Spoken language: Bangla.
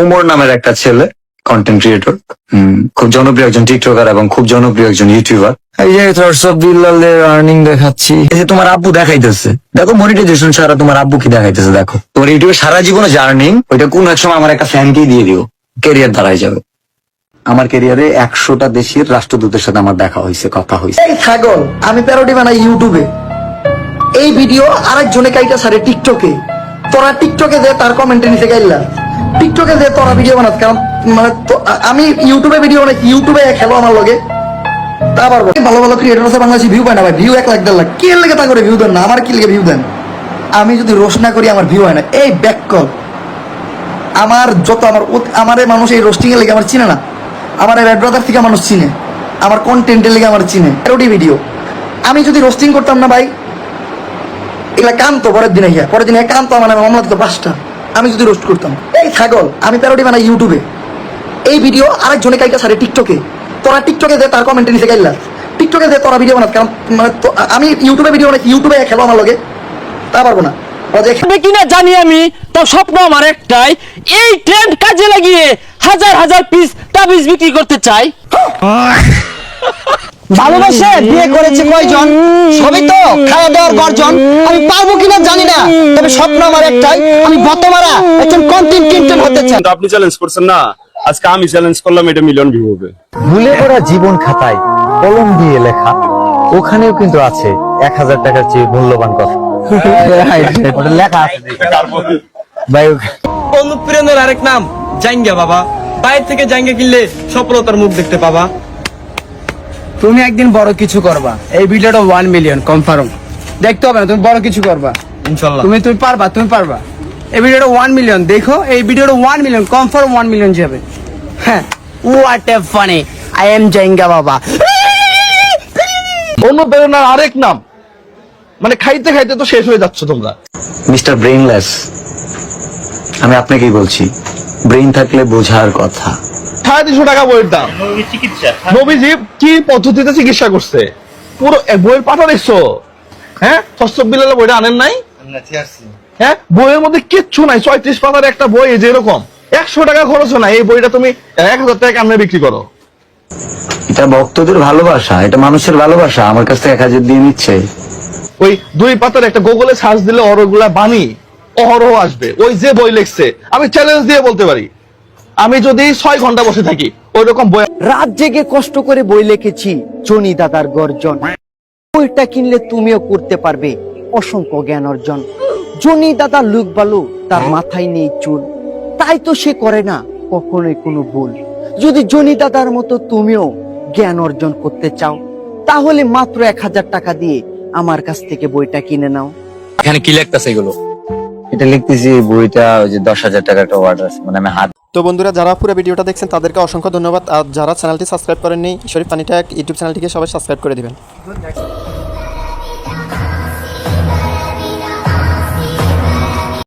ওমর নামের একটা ছেলে কন্টেন্ট ক্রিয়েটর খুব জনপ্রিয় একজন টিকটকার এবং খুব জনপ্রিয় একজন ইউটিউবার এই যে থটস অফ বিল্লালের আর্নিং দেখাচ্ছি। এই যে তোমার আব্বু দেখাইতেছে। দেখো মনিটাইজেশন ছাড়া তোমার আব্বু কি দেখাইতেছে দেখো। তোমার ইউটিউবে সারা জীবনে যে আর্নিং ওইটা কোন এক সময় আমার একটা ফ্যানকেই দিয়ে দিও। ক্যারিয়ার দাঁড়ায় যাবে। আমার ক্যারিয়ারে একশোটা দেশের রাষ্ট্রদূতের সাথে আমার দেখা হয়েছে কথা হয়েছে এই ছাগল আমি প্যারোডি বানাই ইউটিউবে এই ভিডিও আরেকজনে কাইটা সারে টিকটকে তোরা টিকটকে দে তার কমেন্টে নিচে গাইলা টিকটকে দে তোরা ভিডিও বানাস, কারণ মানে আমি ইউটিউবে ভিডিও বানাই ইউটিউবে খেলো আমার লগে। তা পারব। ভালো ভালো ক্রিয়েটর আছে, বাংলাদেশি ভিউ পায় না ভাই ভিউ এক লাখ, দেড় লাখ। কে লেগে তা করে ভিউ দেন না? আমার কি লেগে ভিউ দেন? আমি যদি রোশ না করি, আমার ভিউ হয় না। এই ব্যাক কল আমার যত, আমার আমার মানুষ এই রোস্টিং এর লেগে আমার চিনে না। আমার রেড ব্রাদার থেকে মানুষ চিনে। আমার কন্টেন্টের লেগে আমার চিনে। প্যারোডি ভিডিও আমি যদি রোস্টিং করতাম না ভাই, এগুলা কান্ত, পরের দিনে গিয়া পরের দিনে কান্ত মানে মামলা দিত পাঁচটা। আমি যদি রোস্ট করতাম। এই ছাগল আমি প্যারোডি বানাই ইউটিউবে এই ভিডিও আরেকজনে কাইটা সারে টিকটকে তোরা টিকটকে দে তার কমেন্টে নিচে গাইলা টিকটকে দে তোরা ভিডিও বানাস কারণ মানে তো- আমি ইউটিউবে ভিডিও বানাই ইউটিউবে খেলো আমার লগে। তা পারব না। কিনা জানি আমি তো স্বপ্ন আমার একটাই এই ট্রেন্ড কাজে লাগিয়ে হাজার হাজার পিস তাবিজ বিক্রি করতে চাই। ভালোবাসে বিয়ে করেছে কয়জন? সবই তো খাওয়া দাওয়ার গর্জন। আমি পারব কিনা জানি না। তবে স্বপ্ন আমার একটাই আমি বতমারা একজন কন্টেন্ট ক্রিয়েটর হতে চাই। আপনি চ্যালেঞ্জ করছেন না। আজকে আমি চ্যালেঞ্জ করলাম এটা মিলিয়ন ভিউ হবে। ভুলে ওরা জীবন খাতায় কলম দিয়ে লেখা। ওখানেও কিন্তু আছে এক হাজার টাকার চেয়ে মূল্যবান কথা ওটা লেখা আছে। ভাই অনুপ্রেরণার আরেক নাম জাঙ্গা বাবা। বাইরে থেকে জাঙ্গা কিনলে সফলতার মুখ দেখতে পাবা। তুমি একদিন বড় কিছু করবা। এই ভিডিওটা ওয়ান মিলিয়ন কনফার্ম দেখতে হবে না তুমি বড় কিছু করবা। ইনশাল্লাহ। তুমি তুমি পারবা তুমি পারবা। এই ভিডিওটা ওয়ান মিলিয়ন দেখো এই ভিডিওটা one million confirm one million যাবে। হ্যাঁ। What a funny I am জাইঙ্গা বাবা অনুপ্রেরণার আরেক নাম। মানে খাইতে খাইতে তো শেষ হয়ে যাচ্ছ তোমরা। মিস্টার ব্রেইনলেস আমি আপনাকেই বলছি ব্রেইন থাকলে বোঝার কথা। সাড়ে তিনশো টাকা বইয়ের দাম। নবীজি কি পদ্ধতিতে চিকিৎসা করছে? পুরো বইয়ের পাঠা দেখছ? হ্যাঁ? বিলালে বইটা আনেন নাই? হ্যাঁ? বইয়ের মধ্যে কিচ্ছু নাই ছয়ত্রিশ পাতার একটা বই এই যে এরকম। একশো টাকা খরচ না এই বইটা তুমি এক হাজার টাকা কেমনে বিক্রি করো? এটা ভক্তদের ভালোবাসা এটা মানুষের ভালোবাসা আমার কাছ থেকে এক হাজার দিয়ে নিচ্ছে। ওই দুই পাতার একটা গুগলে সার্চ দিলে অরগুলা বাণী অহরহ আসবে। ওই যে বই লিখছে আমি চ্যালেঞ্জ দিয়ে বলতে পারি। আমি যদি ছয় ঘণ্টা বসে থাকি ওই রকম বই রাত জেগে কষ্ট করে বই লিখেছি জনি দাদার গর্জন। বইটা কিনলে তুমিও করতে পারবে অসংখ্য জ্ঞান অর্জন। জনি দাদা লুক বালু তার মাথায় নেই চুল। তাই তো সে করে না কখনোই কোনো ভুল। যদি জনি দাদার মতো তুমিও জ্ঞান অর্জন করতে চাও তাহলে মাত্র এক হাজার টাকা দিয়ে আমার কাছ থেকে বইটা কিনে নাও। এখানে কি লেখতেছে এগুলো? এটা লিখতেছি বইটা ওই যে দশ হাজার টাকার একটা অর্ডার আছে মানে আমি হাত তো বন্ধুরা, যারা পুরো ভিডিওটা দেখছেন, তাদেরকে অসংখ্য ধন্যবাদ। আর যারা চ্যানেলটি সাবস্ক্রাইব করেননি, শরীফ পানিটা ইউটিউব চ্যানেলটিকে সবাই সাবস্ক্রাইব করে দিবেন।